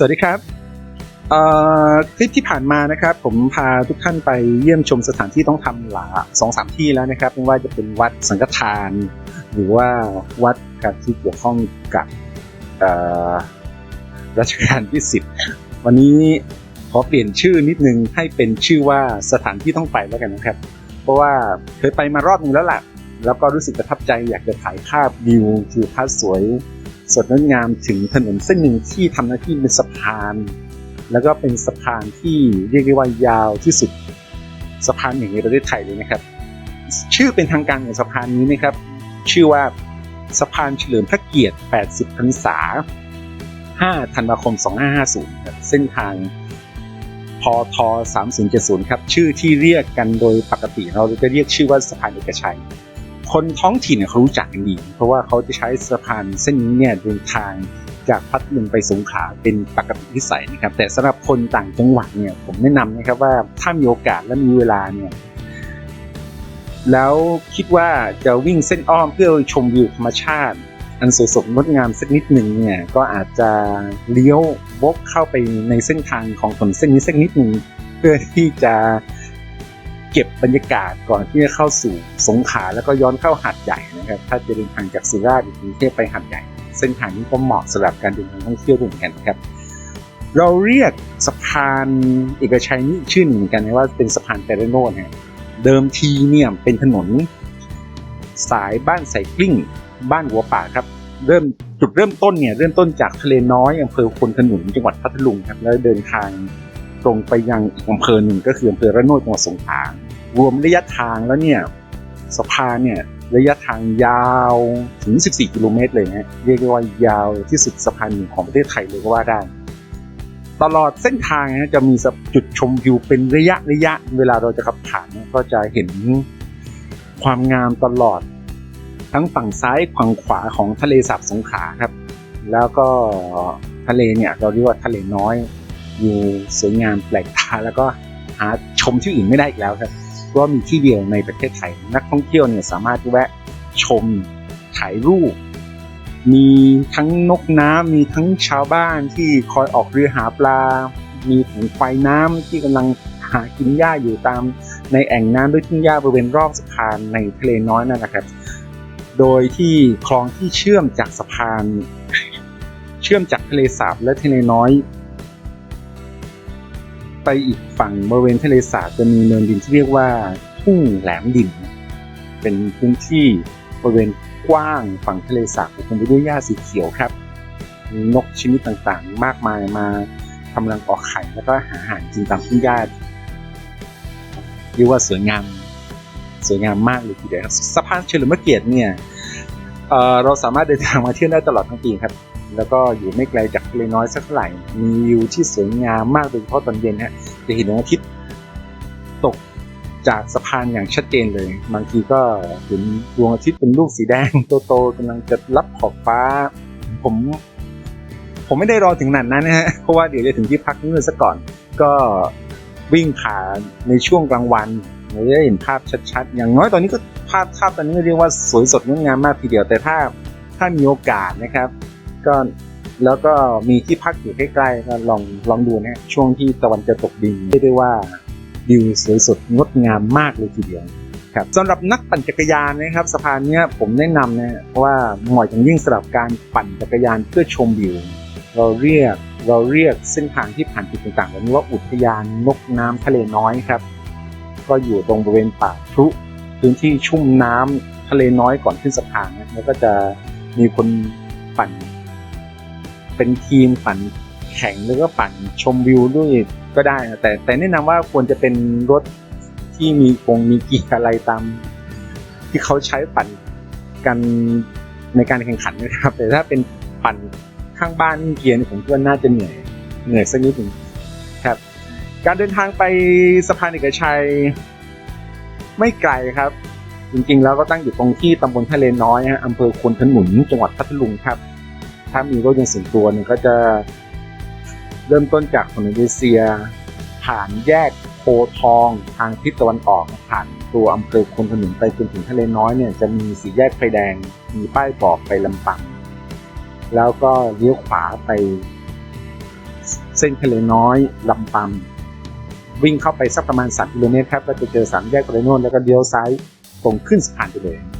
สวัสดีครับคลิปที่ผ่านมานะครับ ผมพาทุกท่านไปเยี่ยมชมสถานที่ต้องทำหลาสองสามที่แล้วนะครับไม่ว่าจะเป็นวัดสังฆทาน หรือว่าวัดกับที่เกี่ยวข้องกับรัชกาลที่สิบวันนี้ขอเปลี่ยนชื่อนิดนึงให้เป็นชื่อว่าสถานที่ต้องไปแล้วกันนะครับ เพราะว่าเคยไปมารอบนึงแล้วล่ะแล้วก็รู้สึกประทับใจอยากจะถ่ายภาพวิวทิวทัศน์สวย สดงดงามถึงถนนเส้นหนึ่งที่ทำหน้าที่เป็นสะพาน แล้วก็เป็นสะพานที่เรียกได้ว่ายาวที่สุดสะพานแห่งในประเทศไทยเลยนะครับ ชื่อเป็นทางการของสะพานนี้นะครับ ชื่อว่าสะพานเฉลิมพระเกียรติ 80 พรรษา 5 ธันวาคม 2550ครับเส้นทางพท3070 ครับ ชื่อที่เรียกกันโดยปกติเราจะเรียกชื่อว่าสะพานเอกชัย คนท้องถิ่นเขารู้จักกันดี เพราะว่าเขาจะใช้สะพานเส้นนี้เนี่ยเดินทางจากพัทลุงไปสงขลาเป็นปกติวิสัยนะครับ แต่สำหรับคนต่างจังหวัดเนี่ยผมแนะนำนะครับว่าถ้ามีโอกาสและมีเวลาเนี่ยแล้วคิดว่าจะวิ่งเส้นอ้อมเพื่อชมวิวธรรมชาติ อันสวยสดงดงามสักนิดหนึ่งเนี่ยก็อาจจะเลี้ยววกเข้าไปในเส้นทางของถนนเส้นนี้สักนิดหนึ่งเพื่อที่จะ เก็บบรรยากาศก่อนที่จะเข้าสู่สงขลาแล้วก็ย้อนเข้าหาดใหญ่นะครับถ้าจะเดินทางจากสุราษฎร์หรือกรุงเทพไปหาดใหญ่ เส้นทางนี้ก็เหมาะสำหรับการเดินทางท่องเที่ยวด้วยเหมือนกันนครับ เราเรียกสะพานเอกชัยนี่ชื่อเหมือนกันนะว่าเป็นสะพานเตรโนนะเดิมทีเนี่ยเป็นถนน สายบ้านไสกลิ้ง บ้านหัวป่าครับเริ่มจุดเริ่มต้นเนี่ยเริ่มต้นจากทะเลน้อยอำเภอคนขนุนจังหวัดพัทลุงครับแล้วเดินทาง ตรงไปยังอีกอำเภอหนึ่งก็คืออำเภอระโนดจังหวัดสงขลารวมระยะทางแล้วเนี่ยสะพานเนี่ยระยะทางยาวถึง 14 กิโลเมตรเลยนะเรียกได้ว่ายาวที่สุดสะพานหนึ่งของประเทศไทยเลยก็ว่าได้ ตลอดเส้นทางนะจะมีจุดชมวิวเป็นระยะระยะเวลาเราจะขับผ่านก็จะเห็นความงามตลอด ทั้งฝั่งซ้ายฝั่งขวาของทะเลสาบสงขลาครับ แล้วก็ทะเลเนี่ยเราเรียกว่าทะเลน้อย อยู่สวยงามแปลกตาแล้วก็หาชมที่อื่นไม่ได้อีกแล้วครับเพราะว่ามีที่เดียวในประเทศไทย นักท่องเที่ยวเนี่ยสามารถแวะชมถ่ายรูป มีทั้งนกน้ำมีทั้งชาวบ้านที่คอยออกเรือหาปลา มีถึงควายน้ำที่กำลังหากินหญ้าอยู่ตามในแอ่งน้ำด้วยทุ่งหญ้าบริเวณรอบสะพานในทะเลน้อยนั่นแหละครับ โดยที่คลองที่เชื่อมจากสะพาน เชื่อมจากทะเลสาบและทะเลน้อย ไปอีกฝั่งบริเวณทะเลสาบจะมีเนินดินที่เรียกว่าทุ่งแหลมดินเป็นพื้นที่บริเวณกว้างฝั่งทะเลสาบอุดมไปด้วยหญ้าสีเขียวครับมีนกชนิดต่างๆ มากมายมาทำรังออกไข่แล้วก็หาอาหารกินตามทุ่งหญ้าเรียกว่าสวยงามสวยงามมากเลยทีเดียวสะพานเฉลิมพระเกียรติเนี่ยเเราสามารถเดินทางมาเที่ยวได้ตลอดทั้งปีครับ แล้วก็อยู่ไม่ไกลจากทะเลน้อยสักเท่าไหร่ มีวิวที่สวยงามมากโดยเฉพาะตอนเย็นฮะจะเห็นดวงอาทิตย์ตกจากสะพานอย่างชัดเจนเลยบางทีก็เห็นดวงอาทิตย์เป็นลูกสีแดงโตๆกำลังจะรับขอบฟ้า ผม ผมไม่ได้รอถึงนั้นนะฮะเพราะว่าเดี๋ยวจะถึงที่พักเมื่อซะก่อน ก็วิ่งผ่านในช่วงกลางวันเราจะเห็นภาพชัดๆ อย่างน้อยตอนนี้ก็ภาพภาพตอนนี้เรียกว่าสวยสดงดงามมากทีเดียวแต่ถ้าถ้ามีโอกาสนะครับ ก็แล้วก็มีที่พักอยู่ใกล้ๆก็ลองลองดูนะฮะช่วงที่ตะวันจะตกดินเรียกได้ว่าวิวสวยสดงดงามมากเลยทีเดียวครับสำหรับนักปั่นจักรยานนะครับสะพานเนี้ยผมแนะนำนะเพราะว่าเหมาะอย่างยิ่งสำหรับการปั่นจักรยานเพื่อชมวิว เราเรียกเราเรียกเส้นทางที่ผ่านจุดต่างๆแบบนี้ว่าอุทยานนกน้ำทะเลน้อยครับ ก็อยู่ตรงบริเวณป่าพรุพื้นที่ชุ่มน้ำทะเลน้อยก่อนขึ้นสะพานนะแล้วก็จะมีคนปั่น เป็นทีมปั่นแข่งหรือว่าปั่นชมวิวด้วยก็ได้นะแต่แต่แนะนำว่าควรจะเป็นรถที่มีกงมีเกียร์อะไรตาม ที่เขาใช้ปั่นกันในการแข่งขันนะครับ แต่ถ้าเป็นปั่นข้างบ้านเกียร์นี่ผมคิดว่าน่าจะเหนื่อยเหนื่อยสักนิดหนึ่งครับ การเดินทางไปสะพานเอกชัย ไม่ไกลครับ จริงๆ แล้วก็ตั้งอยู่ตรงที่ตำบลทะเลน้อยฮะอำเภอควนขนุนจังหวัดพัทลุงครับ ถ้ามีรถยนต์ส่วนตัวเนี่ยก็จะเริ่มต้นจากถนนเอเชีย ผ่านแยกโพทองทางทิศตะวันออกผ่านตัวอำเภอคนขนุนไปจนถึงทะเลน้อยเนี่ยจะมีสีแยกไฟแดง มีป้ายบอกไปลำปังแล้วก็เลี้ยวขวาไป เส้นทะเลน้อยลำปำวิ่งเข้าไปสักประมาณ3กิโลเมตรครับก็จะเจอสามแยกโรโนนแล้วก็เลี้ยวซ้ายตรงขึ้นสะพานไปเลย